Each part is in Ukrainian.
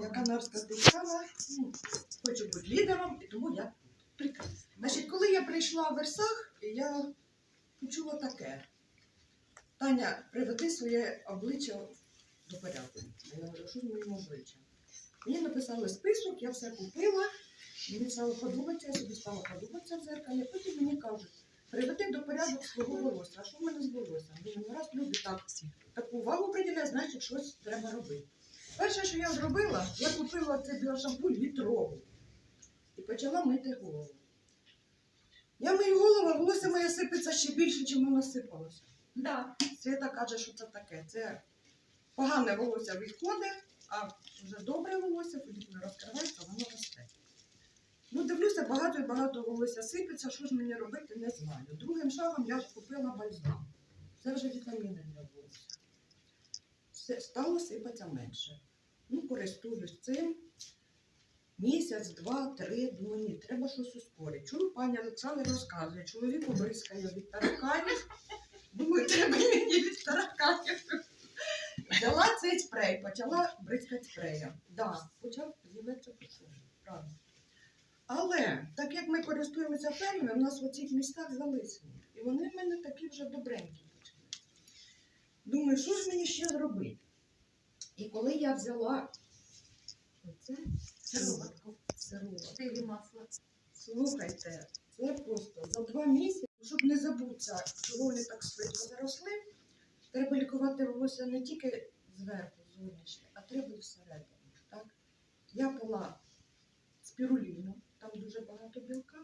Я канарська дівчина, ну, хочу бути лідером, і тому я прекрасна. Значить, коли я прийшла в Версах, я почула таке. Таня, приведи своє обличчя до порядку. Я говорю, що з моїм обличчям? Мені написали список, я все купила, мені стало подобатися, я собі стала подобатися в зеркалі. Потім мені кажуть, приведи до порядку свого волосся. А що в мене з волоссям? Раз люди так, таку увагу приділяють, значить щось треба робити. Перше, що я зробила, я купила цей біошампунь літровий і почала мити голову. Я мию голову, а волосся моє сипеться ще більше, ніж воно сипалося. Да. Свята каже, що це таке. Це погане волосся відходить, а вже добре волосся, тоді коли розкривається, воно росте. Ну, дивлюся, багато і багато волосся сипеться, що ж мені робити, не знаю. Другим шагом я ж купила бальзам. Це вже вітаміни для волосся. Стало сипатися менше. Ну, користуюсь цим. Місяць, два, три, думаю, ні, треба щось ускорити. Чую, пані Олександр розказує, чоловіку бризкає від тараканів. Думаю, треба мені від тараканів. Взяла цей спрей, почала бризкати спреєм. Да, почав з'явитися правда. Але так як ми користуємося фермами, у нас в оцих містах залисені. І вони в мене такі вже добренькі. Думаю, що ж мені ще зробити? І коли я взяла оце сироватку, сироватку, масла. слухайте, це просто за два місяці, щоб не забутися, чого вони так швидко заросли, треба лікувати волосся не тільки зверху, зовнішнє, а треба і всередину. Так? Я пила спіруліну, там дуже багато білка.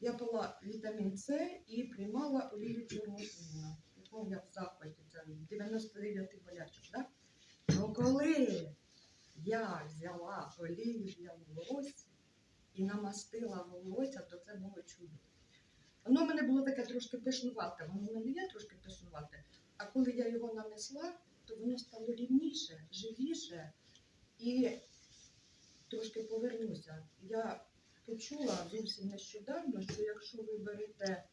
Я пила вітамін С і приймала олію чорного вина. Якого я в захваті, це 99 болячок, так? Ну коли я взяла олію для волосся і намастила волосся, то це було чудо. Воно в мене було таке трошки пишнувате, воно в мене є трошки пишнувате. А коли я його нанесла, то воно стало рівніше, живіше і трошки повернуся. Я почула зовсім нещодавно, що якщо ви берете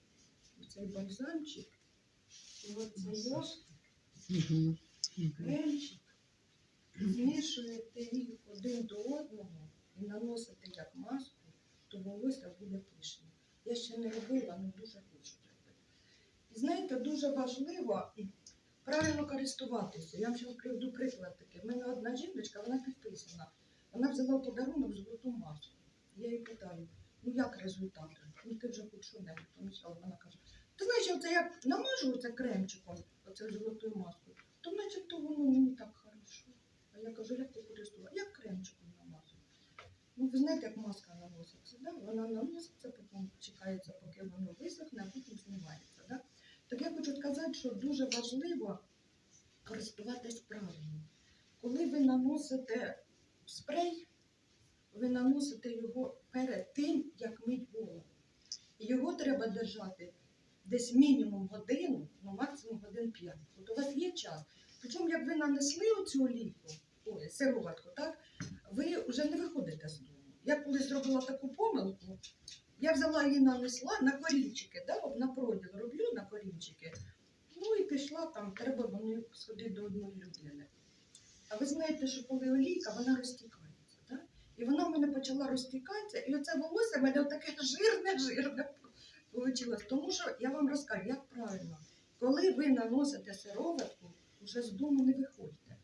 цей бальзамчик, оцей ось кремчик, змішуєте їх один до одного і наносите як маску, то волосся буде пишне. Я ще не робила, але дуже хочу зробити. І знаєте, дуже важливо правильно користуватися. Я вам ще приведу приклад такий. У мене одна жіночка, вона підписана. Вона взяла в подарунок золоту маску. Я їй питаю, ну як результати? Ну ти вже хоч що-небудь помічала. Вона каже, ти знаєш, оце як намажу оце кремчиком, оце золотою маскою, то начебто воно мені так хорошо. А я кажу, як ти користувала? Як кремчиком намазую? Ну, ви знаєте, як маска наноситься, да? вона наноситься, потім чекається, поки воно висохне, а потім знімається. Да? Так я хочу сказати, що дуже важливо користуватись правильно. Коли ви наносите спрей, ви наносите його перед тим, як мить голову. І його треба держати десь мінімум годину, ну максимум годин 5. От у вас є час. Причому, як ви нанесли оцю олійку, ой, сироватку, так, ви вже не виходите з дому. Я колись зробила таку помилку, я взяла її нанесла на корінчики, да, на проділ роблю на корінчики. Ну і пішла там, треба мені сходити до одної людини. А ви знаєте, що коли олійка, вона розтікається. Да? І вона в мене почала розтікатися, і оце волосся в мене таке жирне, жирне вийшло. Тому що я вам розкажу, як правильно, коли ви наносите сироватку, вже з дому не виходьте.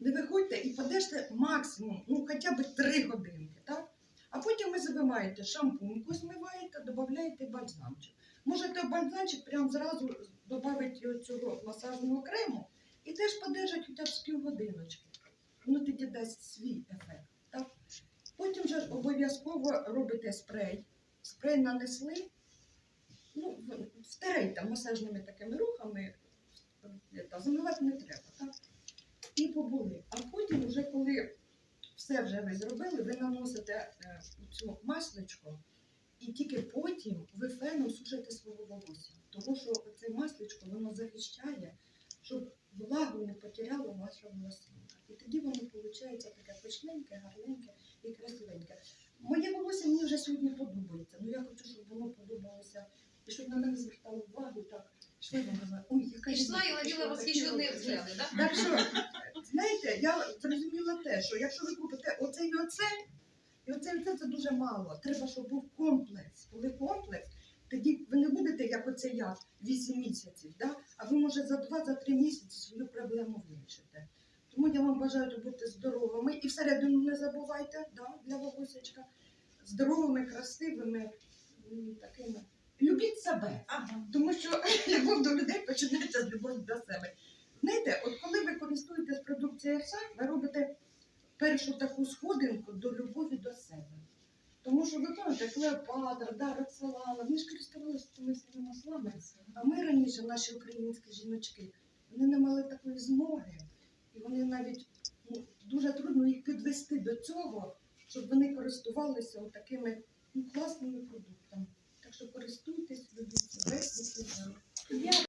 Не виходьте і подержте максимум, ну хоча б 3 годинки, так? А потім ви забиваєте шампуньку, змиваєте, додаєте бальзамчик. Можете бальзамчик прямо зразу додати цього масажного крему і теж подержать хоча б з півгодиночки. Воно тоді дасть свій ефект. Так? Потім вже обов'язково робите спрей. Спрей нанесли, ну, в- втерейте масажними такими рухами, е, та, замивати не треба. Так? І побули. А потім, вже коли все вже ви зробили, ви наносите е, цю масличко, і тільки потім ви феном сушите свого волосся. Тому що це масличко воно захищає, щоб влагу не потеряло ваша волосинка. І тоді воно виходить таке пишненьке, гарненьке і красивеньке. Моє сьогодні подобається. Ну я хочу, щоб воно подобалося і щоб на мене звертало увагу так Що я вам казала? Ой, яка Пішла і ловила восхищені взгляди, да? Так що, знаєте, я зрозуміла те, що якщо ви купите оце і оце, і оце і оце це дуже мало. Треба, щоб був комплекс. Коли комплекс, тоді ви не будете, як оце я, 8 місяців, да? а ви, може, за 2-3 місяці свою проблему вирішите. Тому я вам бажаю бути здоровими. І всередину не забувайте, да, для бабусечка, здоровими, красивими, такими. Любіть себе. Ага. Тому що любов до людей починається з любові до себе. Знаєте, от коли ви користуєтесь продукцією РСА, ви робите першу таку сходинку до любові до себе. Тому що ви пам'ятаєте, Клеопатра, да, Роксолана, вони ж користувалися цими маслами. А ми раніше, наші українські жіночки, вони не мали такої змоги. І вони навіть ну, дуже трудно їх підвести до цього, щоб вони користувалися такими ну, класними продуктами. Так що користуйтесь, любіть себе, і себе.